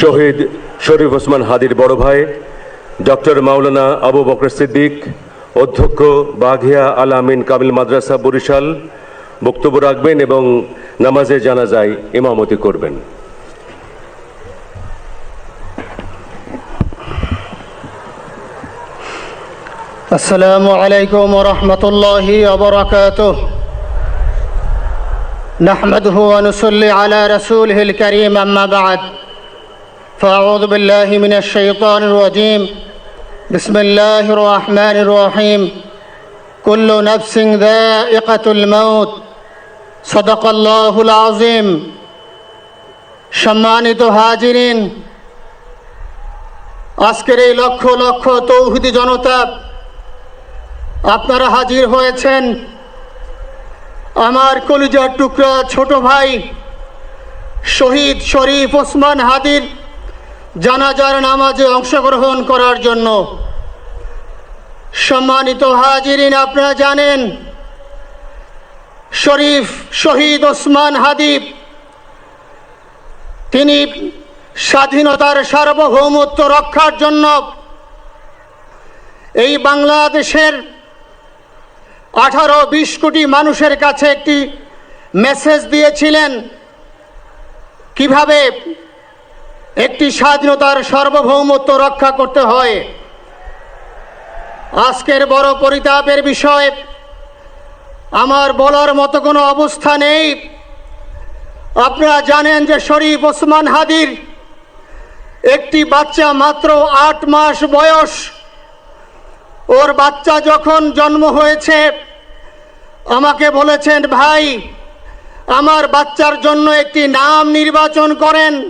শহীদ শরীফ ওসমান হাদির বড় ভাই ডক্টর মাওলানা আবু বকর সিদ্দিক অধ্যক্ষ বাঘিয়া আল আমিন কামিল মাদ্রাসা বরিশাল বক্তব্য রাখবেন এবং নামাজে জানাজায় ইমামতি করবেন السلام عليكم ورحمة الله وبركاته نحمده ونصلي على رسوله الكريم أما بعد فأعوذ بالله من الشيطان الرجيم بسم الله الرحمن الرحيم كل نفس ذائقة الموت صدق الله العظيم সম্মানিত হাজিরিন আজকের এই লক্ষ লক্ষ তৌহিদি জনতা আপনারা হাজির হয়েছেন আমার কলিজার টুকরা ছোট ভাই শহীদ শরীফ ওসমান হাদির জানাজার নামাজে অংশগ্রহণ করার জন্য। সম্মানিত হাজিরিন, আপনারা জানেন, শরীফ শহীদ ওসমান হাদিব, তিনি স্বাধীনতার সার্বভৌমত্ব রক্ষার জন্য এই বাংলাদেশের আঠারো বিশ কোটি মানুষের কাছে একটি মেসেজ দিয়েছিলেন। কীভাবে একটি স্বাধীনতার সার্বভৌমত্ব রক্ষা করতে হয়। আজকের বড় পরিতাপের বিষয়, আমার বলার মতো কোনো অবস্থা নেই। আপনারা জানেন যে শরীফ ওসমান হাদির একটি বাচ্চা মাত্র আট মাস বয়স। ওর বাচ্চা যখন জন্ম হয়েছে, আমাকে বলেছেন, ভাই, আমার বাচ্চার জন্য একটি নাম নির্বাচন করেন।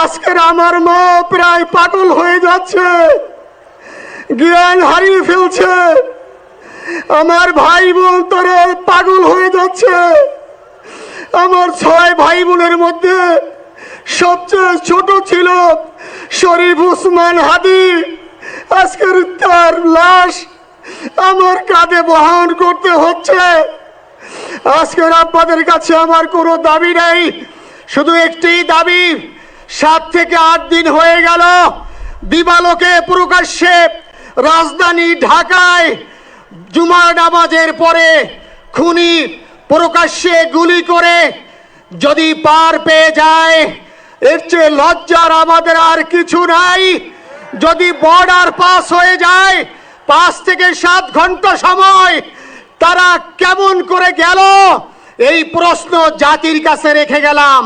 আজকের আমার মা প্রায় পাগল হয়ে যাচ্ছে। জ্ঞান হারিয়ে ফেলছে। আমার ভাই বোন তারা পাগল হয়ে যাচ্ছে। আমার ছয় ভাই বোনের মধ্যে সবচেয়ে ছোট ছিল শরীফ উসমান হাদি। আজকের তার লাশ আমার কাঁধে বহন করতে হচ্ছে। আজকের আপনাদের কাছে আমার কোনো দাবি নেই, শুধু একটি দাবি সাত থেকে আট দিন হয়ে গেল। দিবালোকে প্রকাশ্যে রাজধানী ঢাকায় জুমার নামাজের পরে খুনি প্রকাশ্যে গুলি করে যদি পার পেয়ে যায়, এর চেয়ে লজ্জার আমাদের আর কিছু নাই। যদি বর্ডার পাস হয়ে যায়, পাঁচ থেকে সাত ঘণ্টা সময় তারা কেমন করে গেল? এই প্রশ্ন জাতির কাছে রেখে গেলাম।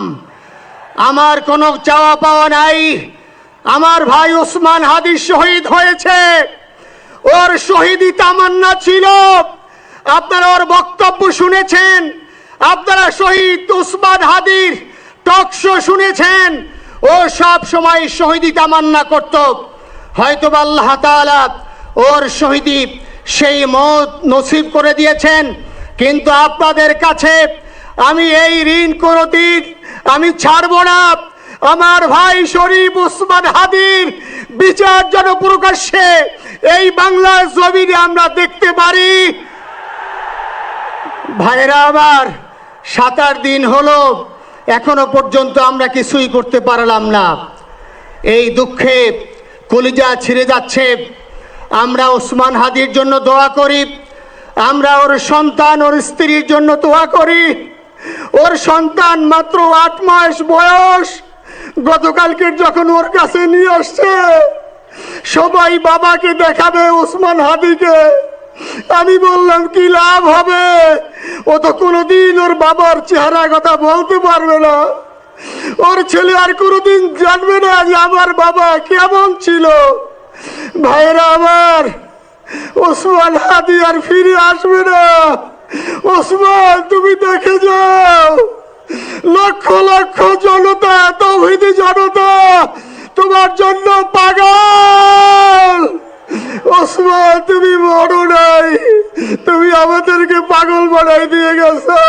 আমার কোনো চাওয়া পাওয়া নাই। আমার ভাই ওসমান হাদি শহীদ হয়েছে। ওর শহীদি তামান্না ছিল। আপনারা ওর বক্তব্য শুনেছেন। আপনারা শহীদ উসমান হাদির টক শো শুনেছেন। ও সব সময় শহীদি তামান্না করত। হয়তো আল্লাহ তাআলা ওর শহীদি সেই মত নসিব করে দিয়েছেন। কিন্তু আপনাদের কাছে আমি এই ঋণ কোনোদিন আমি ছাড়ব না। আমার ভাই শরীফ উসমান হাদির বিচার যেন প্রকাশ্যে এই বাংলার জমিনে আমরা দেখতে পারি। ভাইরা আমার, সাত আট দিন হলো, এখনও পর্যন্ত আমরা কিছুই করতে পারলাম না। এই দুঃখে কলিজা ছিঁড়ে যাচ্ছে। আমরা ওসমান হাদির জন্য দোয়া করি। আমরা ওর সন্তান, ওর স্ত্রীর জন্য দোয়া করি। ওর সন্তান মাত্র আট মাস বয়স। গতকালকে যখন ওর কাছে নিয়ে আসছে, সবাই বাবাকে দেখাবে ওসমান হাদিকে। আমি বললাম, কি লাভ হবে? ও তো কোনোদিন ওর বাবার চেহারা কথা বলতে পারবে না। ওর ছেলে আর কোনোদিন জানবে না যে আমার বাবা কেমন ছিল। ভাইরা আমার, ওসমান হাদি আর ফিরে আসবে না। ওসমান, তুমি দেখে যাও। লক্ষ লক্ষ জনতা তৌহিদি জনতা, তোমার জন্য পাগল। ওসমান, তুমি মরো নাই। তুমি আমাদেরকে পাগল বানাই দিয়ে গেছো।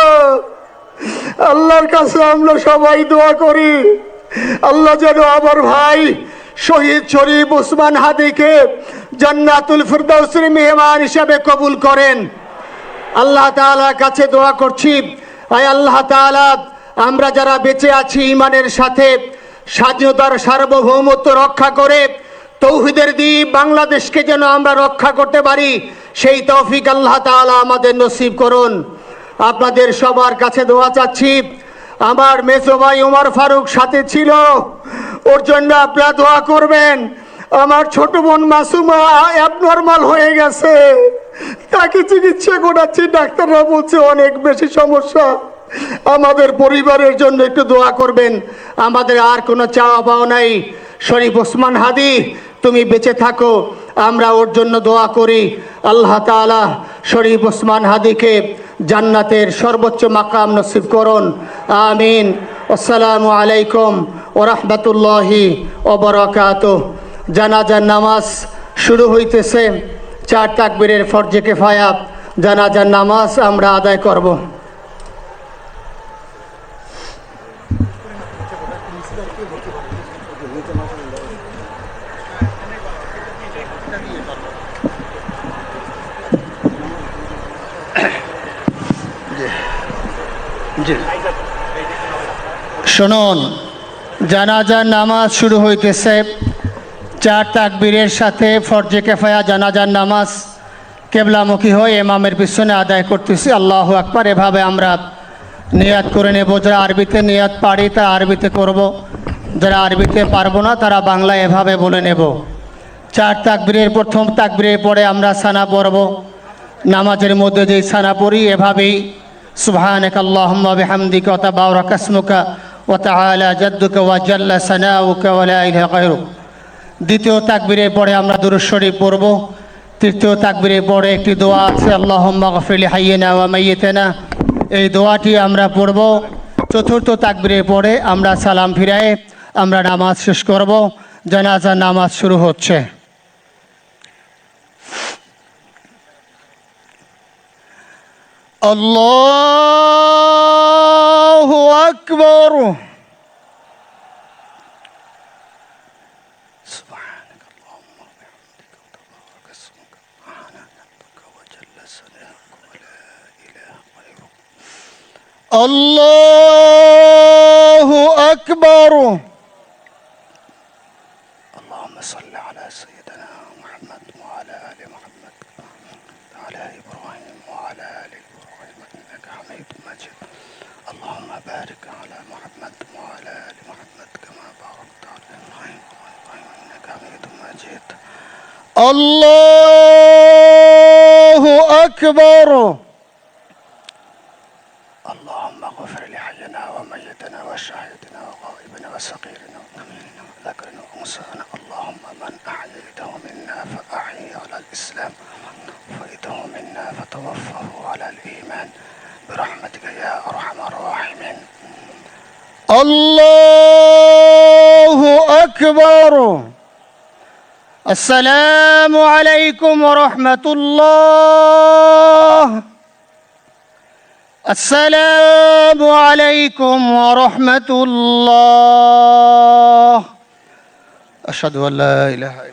আল্লাহর কাছে আমরা সবাই দোয়া করি। আল্লাহ যেন আমার ভাই শহীদ শরীফ ওসমান হাদিকে জান্নাতুল ফিরদৌসের মেহমান হিসাবে কবুল করেন। আল্লাহ তাআলার কাছে দোয়া করছি। আয় আল্লাহ তাআলা, আমরা যারা বেঁচে আছি ইমানের সাথে, স্বাধীনতার সার্বভৌমত্ব রক্ষা করে, তৌহিদের দ্বীপ বাংলাদেশকে যেন আমরা রক্ষা করতে পারি, সেই তৌফিক আল্লাহ তাআলা আমাদের নসিব করুন। আপনাদের সবার কাছে দোয়া চাচ্ছি। আমার মেসো ভাই উমর ফারুক সাথে ছিল, ওর জন্য আপনারা দোয়া করবেন। আমার ছোট বোন মাসুমা অ্যাবনর্মাল হয়ে গেছে। তাকে চিকিৎসা করাচ্ছি, ডাক্তাররা বলছে অনেক বেশি সমস্যা। আমাদের পরিবারের জন্য একটু দোয়া করবেন। আমাদের আর কোনো চাওয়া পাওয়া নাই। শরীফ ওসমান হাদি, তুমি বেঁচে থাকো, আমরা ওর জন্য দোয়া করি। আল্লাহ তাআলা শরীফ ওসমান হাদিকে জান্নাতের সর্বোচ্চ মাকাম নসিব করুন। আমিন। আসসালামু আলাইকুম ও রহমতুল্লাহি ওবরাকাত জানাজার নামাজ শুরু হইতেছে। চার তাকবীরের ফরজে কেফায়া জানাজার নামাজ আমরা আদায় করব। শুনুন জানাজার নামাজ শুরু হইতেছে। চার তাকবীরের সাথে ফরজে কেফায়া, জানাজার নামাজ, কেবলামুখী হয়ে এমামের পিছনে আদায় করতেছি। আল্লাহ আকবার, এভাবে আমরা নিয়াত করে নেব। যারা আরবিতে নিয়াত পারি, তারা আরবিতে করব। যারা আরবিতে পারব না, তারা বাংলায় এভাবে বলে নেব। চার তাকবীরের প্রথম তাকবীরের পরে আমরা সানা পড়ব। নামাজের মধ্যে যেই সানা পড়ি, এভাবেই সুবহানাক আল্লাহুম্মা বিহামদিকা ওয়া তাবারাকা ইসমুকা ওয়া তাআলা জাদ্দুকা ওয়া জাল্লা সানাউকা ওয়া লা ইলাহা গায়রুক। দ্বিতীয় তাকবীরের পরে আমরা দুরূদ শরীফ পড়ব। তৃতীয় তাকবীরের পরে একটি দোয়া আছে, আল্লাহুম্মা গফিরলি হাইয়িনা ওয়া এই দোয়াটি আমরা পড়ব। চতুর্থ তাকবীরের পরে আমরা সালাম ফিরায়ে আমরা নামাজ শেষ করব। জানাজার নামাজ শুরু হচ্ছে। আল্লাহু আকবর। الله أكبر. اللهم صل على سيدنا محمد وعلى آل محمد على إبراهيم وعلى آل إبراهيم إنك حميد مجيد. اللهم بارك على محمد وعلى آل محمد كما باركت على إبراهيم وعلى إبراهيم إنك حميد مجيد. الله أكبر. وصغيرنا ذكرنا وأنثانا اللهم من أحييته منا فأحيي على الإسلام وفيته منا فتوفه على الإيمان. برحمتك يا أرحم الراحمين. الله أكبر. السلام عليكم ورحمة الله. السلام عليكم ورحمة الله. أشهد أن لا إله إلا